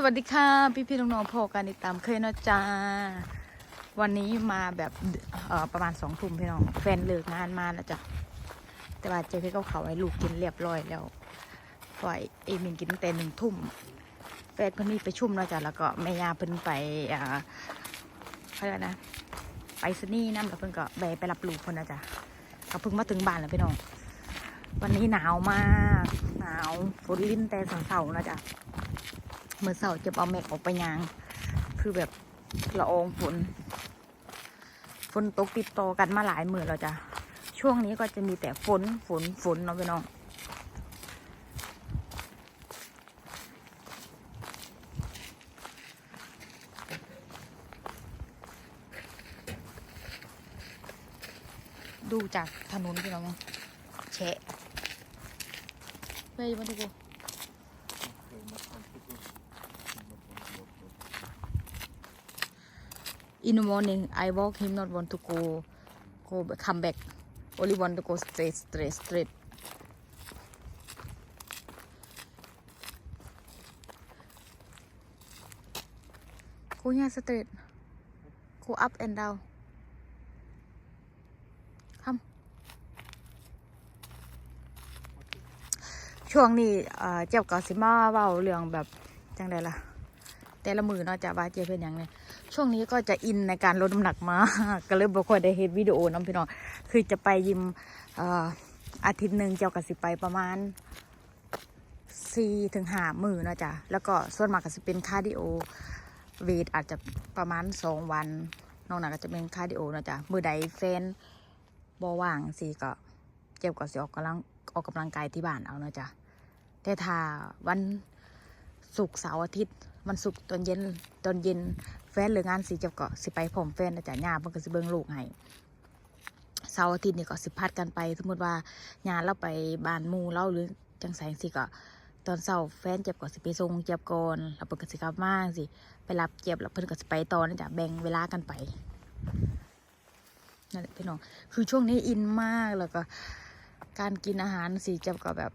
สวัสดีค่ะ พี่พี่ๆน้องๆพอกันติดตามเคยนะจ้าวันนี้มาแบบประมาณสองทุ่มพี่น้อง แฟนเลิกงานมาแล้วจ้ะแต่ว่าเจ๊พี่เขาเขาให้ลูกกินเรียบร้อยแล้วปล่อยเอมินกินตั้งแต่หนึ่งทุ่มแฟนพิ่นมีไปชุ่มแล้วจ้ะแล้วก็แม่ยาเพิ่นไปอ่าเขาเรียกนะ ไปสนี่นั่นแล้วเพิ่นก็แบไปรับลูกเพิ่นนะจ้ะก็เพิ่งมาถึงบ้านแล้วพี่น้อง วันนี้หนาวมาก หนาวฝนลิ้นแต่เสาๆนะจ๊ะ เมื่อเสาร์จะเอาแม็กออกไปยาง คือแบบละอองฝน ฝนตกติดต่อกันมาหลายมือแล้วจ้ะช่วงนี้ก็จะมีแต่ฝน ฝน ฝนเนาะพี่น้องดูจากถนนพี่น้องแฉะไปมาดูกู in the morning I walk him not want to go go come back only want to go straight straight straight go here straight go up and down come ช่วงนี้เจ้าก็สิมาเว้าเรื่องแบบจังไดล่ะ แต่ละมือเนาะจะว่าเจ้าเป็นอย่างเนี้ย ช่วงนี้ก็จะอินในการลดน้ำหนักมากก็เลยบอกว่าได้เห็นวิดีโอน้องพี่น้องคือจะไปยิมอาทิตย์หนึ่งเจ้าก็สิไปประมาณสี่ถึงห้ามือเนาะจ้ะแล้วก็ส่วนมากก็จะเป็นคาร์ดิโอเวทอาจจะประมาณสองวัน นอกนั้นก็จะเป็นคาร์ดิโอเนาะจ้ะมือใดแฟนบอว่างสิก็เจ็บก็สิออกกำลังออกกำลังกายที่บ้านเอาเนาะจ้ะแต่ถ้าวันศุกร์เสาร์อาทิตย์ มันสุกตอนเย็นตอนเย็นแฟนหรืองานสีเจับก็สิไปผมแฟนนะจ๊ะญาเพิ่นก็สิเบิ่งลูกให้เสาร์อาทิตย์นี่ก็สิพัดกันไป สมมติว่าญาเราไปบ้านหมู่เราหรือจังไสสิก็ตอนเช้าแฟนเจ็บก็สิไปส่งเจ็บก่อนแล้วเพิ่นก็สิกลับมาสิไปรับเจ็บแล้วเพิ่นก็สิไปตอนะจ๊ะแบ่งเวลากันไปนั่นแหละพี่น้องคือช่วงนี้อินมากแล้วก็การกินอาหารสิเจ็บก็แบบ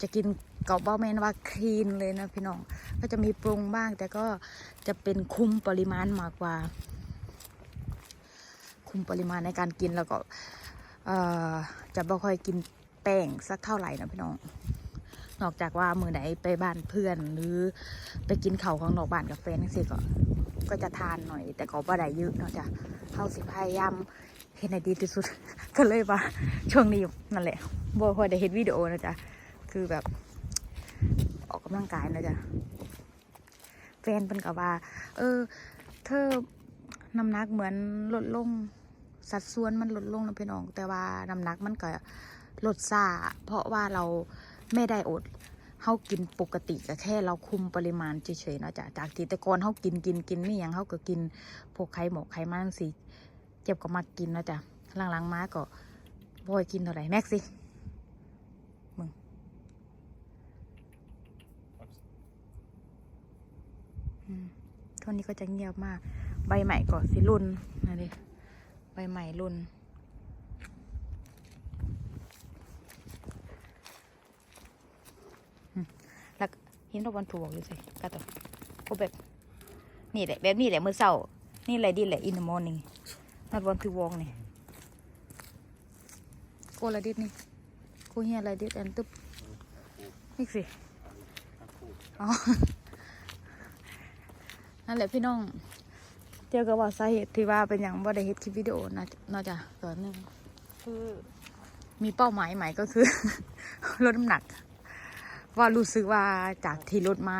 จะกินเกาเบ้าแมนว่าคลีนเลยนะพี่น้อง ก็จะมีปรุงบ้าง แต่ก็จะเป็นคุมปริมาณมากกว่า คุมปริมาณในการกินแล้วก็จะบ่ค่อยกินแป้งสักเท่าไหร่นะพี่น้องนอกจากว่ามือไหนไปบ้านเพื่อนหรือไปกินเข่าของนอกบ้านกับแฟนสิก็ก็จะทานหน่อย แต่ก็บ่ได้เยอะเนาะจ้ะเข้าสิพยายามเห็นให้ดีที่สุด ก็เลยว่าช่วงนี้นั่นแหละบ่ค่อยได้เห็นวิดีโอนะจ๊ะคือแบบออกกำลังกายนะจ๊ะ นเป็นกับว่า เออ เธอน้ำหนักเหมือนลดลง สัดส่วนมันลดลงนะพี่น้อง แต่ว่าน้ำหนักมันก็ลดซาเพราะว่าเราไม่ได้อดเฮากินปกติก็แค่เราคุมปริมาณเฉยๆเนาะจ้ะจากที่แต่ก่อนเฮากินกินกินนี่ยังเฮาก็กินพวกไข่หมกไข่มันสิเจ็บก็มากินเนาะจ้ะหลังๆมาก็บ่อยกินเท่าไหร่แม็กซี่ อืมช่วงนี้ก็จะเงียบมาก ใบใหม่ก็สิรุนนะดิใบใหม่รุนอืมแล้วเห็นเราวันถูกเลยสิกระตัวโอแบบ นี่แหละแบบนี้แหละเมื่อเศร้า นี่แหละดีแหละ in the morning not want to walk นี่โกอะไรดิดนี่โกเฮียอะไรดิดแอนตึ๊บนี่สิอ๋อ นั่นแหละพี่น้องเจอกับว่าสาเหตุที่ว่าเป็นอย่างว่าได้เฮ็ดคลิปวิดีโอนะนอกจากตอนหนึงคือมีเป้าหมายใหม่ก็คือลดน้ำหนัก ว่ารู้สึกว่าจากที่ลดมา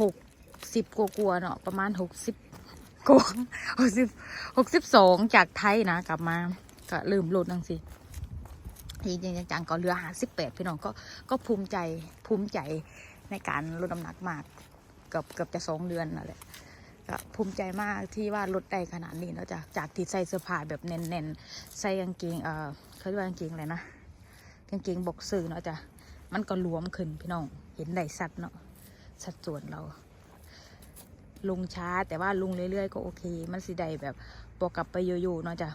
หกสิบกว่าๆเนาะประมาณหกสิบกว่าหกสิบหกสิบสองจากไทยนะกลับมาก็ลืมลดนั่งสิจริงๆจังๆก็เหลือหาสิบแปดพี่น้องก็ก็ภูมิใจภูมิใจในการลดน้ำหนักมาก เกือบเกือบจะสองเดือนนั่นแหละก็ภูมิใจมากที่ว่าลดได้ขนาดนี้เนาะจากจากที่ใส่เสื้อผ้าแบบแน่นๆใส่กางเกงเออเขาเรียกว่ากางเกงอะไรนะกางเกงบกซอร์เนาะจ้ะมันก็รวมขึ้นพี่น้องเห็นได้สัดเนาะสัดส่วนเราลงช้าแต่ว่าลงเรื่อยๆ ก็โอเค มันสิได้แบบบวกกลับไปโยโย่เนาะจ้ะ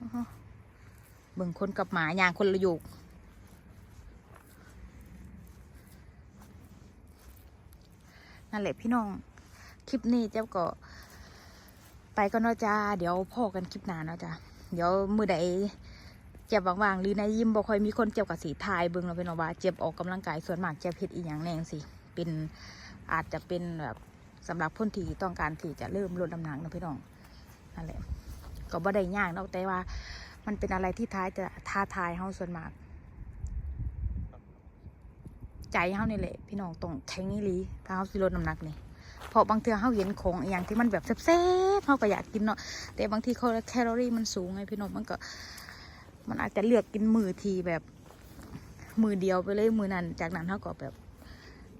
อื้อหือเบิ่งคนกับหมาอย่างคนละโยก นั่นแหละพี่น้อง คลิปนี้เจ้าก็ ไปก็เนาะจ้า เดี๋ยวพ่อกันคลิปหน้าเนาะจ้าเดี๋ยวมือใดเจ็บว่างๆหรือในยิมบ่ค่อยมีคนเจ็บกับสีทายเบิ่งเราเป็นว่าเจ็บออกกำลังกายส่วนมากเจ็บเฮ็ดอีหยังแน่งสิเป็นอาจจะเป็นแบบสำหรับคนที่ต้องการที่จะเริ่มลดน้ำหนักนะพี่น้องนั่นแหละก็บ่ได้ยากเนาะแต่ว่า มันเป็นอะไรที่ท้ายจะท้าทายเฮาส่วนมาก ใจเฮานี่แหละ พี่น้องต้องแข็งอีลีถ้าเฮาสิลดน้ำหนักนี่เพราะบางเทือเฮาเห็นของอย่างที่มันแบบแซ่บๆเฮาก็อยากกินเนาะแต่บางทีแคลอรี่มันสูงไงพี่น้องมันก็ มันอาจจะเลือกกินมือทีแบบมือเดียวไปเลยมือนั้น จากนั้นเฮาก็แบบ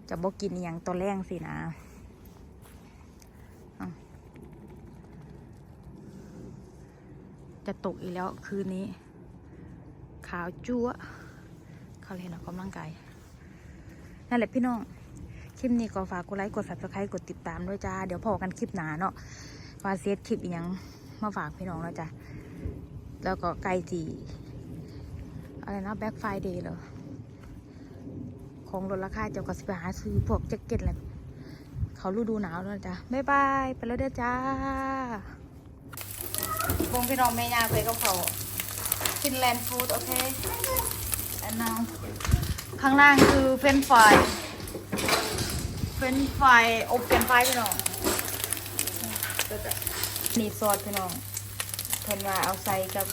จะบ่กินอย่างตัวแรงสินะจะตกอีกแล้วคืนนี้ ขาวจั๊วเขาเรียนออกกำลังกาย นั่นแหละพี่น้อง คลิปนี้ก็ฝากกดไลค์กด subscribe กดติดตามด้วยจ้า เดี๋ยวพอกันคลิปหนาเนาะว่าเซตคลิปอีกยังมาฝากพี่น้องแล้วจ้ะ แล้วก็ใกล้จีอะไรนะแบ็คไฟเดย์เหรอ ของลดราคาเจ้าก็สิไปหาซื้อพวกแจ็คเก็ตอะไรเขาฤดูหนาวแล้วจ้ะบ๊ายบาย ไปแล้วเด้อจ้าบงพี่น้องแม่ยาไปกับเขาฟินแลนด์ฟู้ดโอเค and now ข้างล่างคือเฟรนช์ฟรายเฟรนช์ฟรายอบเฟรนช์ฟรายพี่น้องนี่ซอสพี่น้องเพิ่นว่าเอาใส่กับ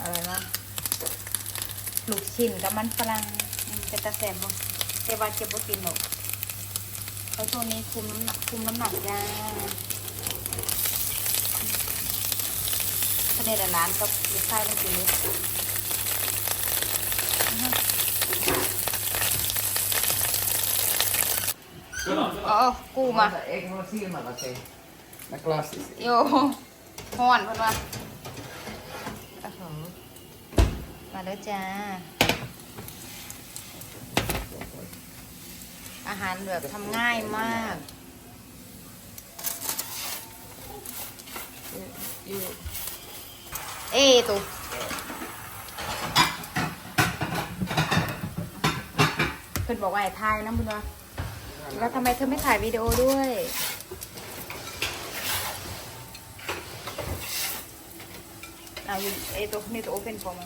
อะไรนะลูกชิ้นกับมันฝรั่งเป็นตะแสบบ่แต่ว่าเก็บบ่กินหรอกเพราะช่วงนี้คุมน้ำหนักคุมน้ำหนักยาคะแนนร้านกับลูกชายมันกินเลย อ๋อกูมา Ik moet hier maar wat zeggen. Mijn klas is โยฮ้อนเพิ่นว่าโอ้โหมาแล้วจ้า อาหารแบบทำง่ายมากอยู่เอตุเพิ่นบอกว่าให้ถ่ายนะมึงว่า แล้วทำไมเธอไม่ถ่ายวิดีโอด้วย Ah, you, ito, need to open for me.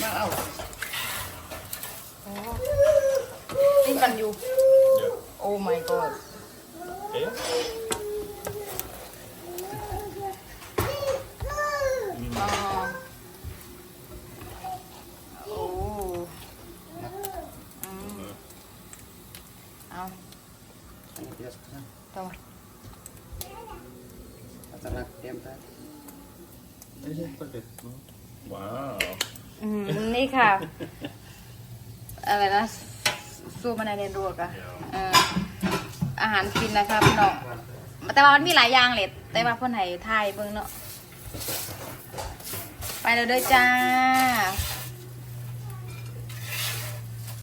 Nou, au. Oh. Tin bằng you. Oh my god. Oh. Oh. Mm. เอา Yes. ต่อ Ternak diam kan. Wow. อืมนี่ค่ะ อะไรนะซูมาในเรนรัวกอะเอออาหารกินนะคะพี่น้องแต่ว่ามันมีหลายอย่างเลยแต่ว่าเพื่อนไห้ไทยเบิ่งเนาะไปแล้วเด้อจ้า